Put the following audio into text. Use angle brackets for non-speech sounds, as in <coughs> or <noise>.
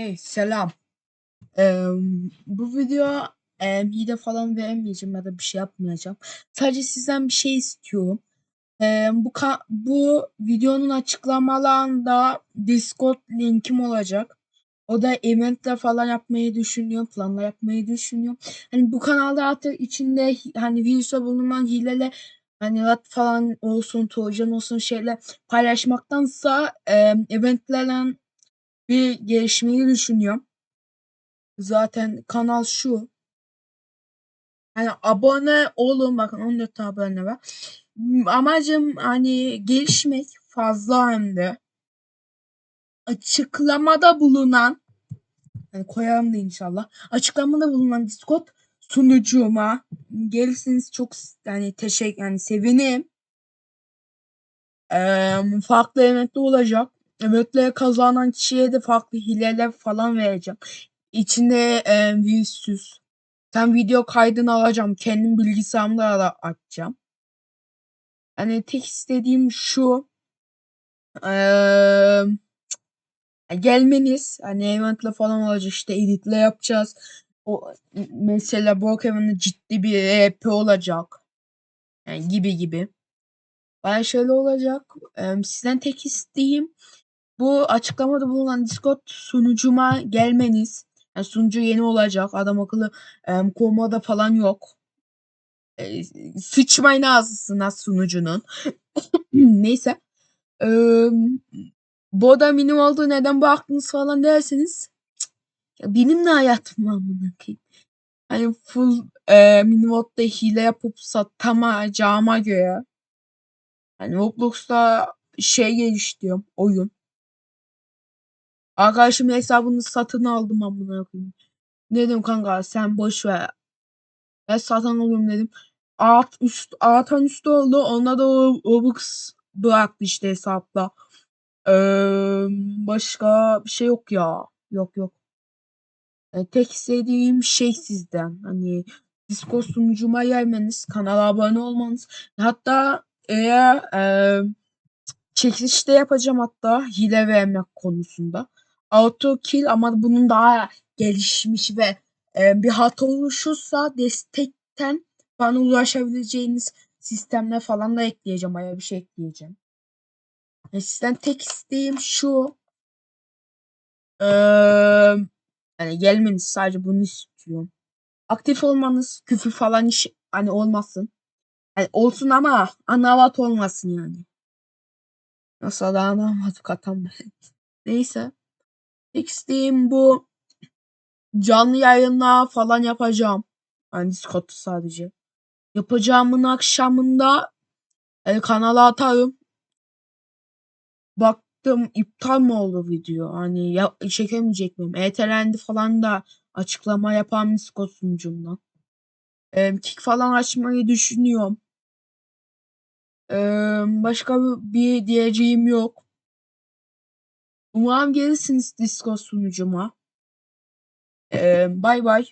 Hey selam. Emm, bu video, emm, hile falan vermeyeceğim ya da bir şey yapmayacağım. Sadece sizden bir şey istiyorum. Emm, bu bu videonun açıklamalarında Discord linkim olacak. O da event'ler falan yapmayı düşünüyorum, planlar yapmayı düşünüyorum. Hani bu kanalda artık içinde hani virüse bulunan hileler hani rat falan olsun, trojan olsun şeyler paylaşmaktansa, emm, event'lerle bir gelişmeyi düşünüyorum. Zaten kanal şu. Hani abone olun bakın 14 tane abone var. Amacım hani gelişmek fazla hem de. Açıklamada bulunan hani koyarım da inşallah. Açıklamada bulunan Discord sunucuma gelirseniz çok yani teşek yani sevinirim. Emm, farklı event'ler olacak. Event'leri kazanan kişiye de farklı hileler falan vereceğim. İçinde, eee, virüssüz. Hem video kaydını alacağım. Kendim bilgisayarımda da açacağım. Hani tek istediğim şu. Emm, gelmeniz. Hani event'le falan olacak işte edit'le yapacağız. O mesela Brookhaven'da ciddi bir RP olacak. Yani gibi gibi. Bayağı şeyler olacak. Emm, sizden tek isteğim bu açıklamada bulunan Discord sunucuma gelmeniz. Yani sunucu yeni olacak. Adam emm, korumadı falan yok. Eee, sıçmayın ağzısına sunucunun. <coughs> Neyse. Emm, bu benim oldu neden bıraktınız falan derseniz benim de hayatım amına koyayım. Hani full, eee, minimodda hile yapıp satamayacağıma göre hani Roblox'ta şey geliştiriyorum, oyun. Arkadaşımın hesabını satın aldım amına koyayım. Dedim kanka sen boş ver. Ben satın alıyorum dedim. Alt üst artan üstü oldu. Onda da o Robux bıraktı işte hesapta. Emm, başka bir şey yok ya. Yok yok. Eee, tek istediğim şey sizden hani Discord sunucuma gelmeniz, kanala abone olmanız. Hatta eğer, emm, çekiliş de yapacağım hatta hile vermek konusunda. Auto kill ama bunun daha gelişmiş ve, eee, bir hata oluşursa destekten bana ulaşabileceğiniz sistemler falan da ekleyeceğim. Bayağı bir şey ekleyeceğim. Eee, sizden tek isteğim şu. Emm, hani gelmeniz sadece bunu istiyorum. Aktif olmanız, küfür falan hiç hani olmasın. Hani olsun ama anavat olmasın yani. Yoksa da anavatık atamayız. <laughs> Neyse. İsteğim bu. Canlı yayınlar falan yapacağım. Hani Discord'da sadece. Yapacağımın akşamında, eee, kanala atarım. Baktım iptal mi oldu video? Hani ya çekemeyecek miyim? Ertelendi falan da açıklama yapan Discord sunucumdan. Emm, kick falan açmayı düşünüyorum. Emm, başka bir diyeceğim yok. Umarım gelirsiniz Discord sunucuma. Eee, bay bay.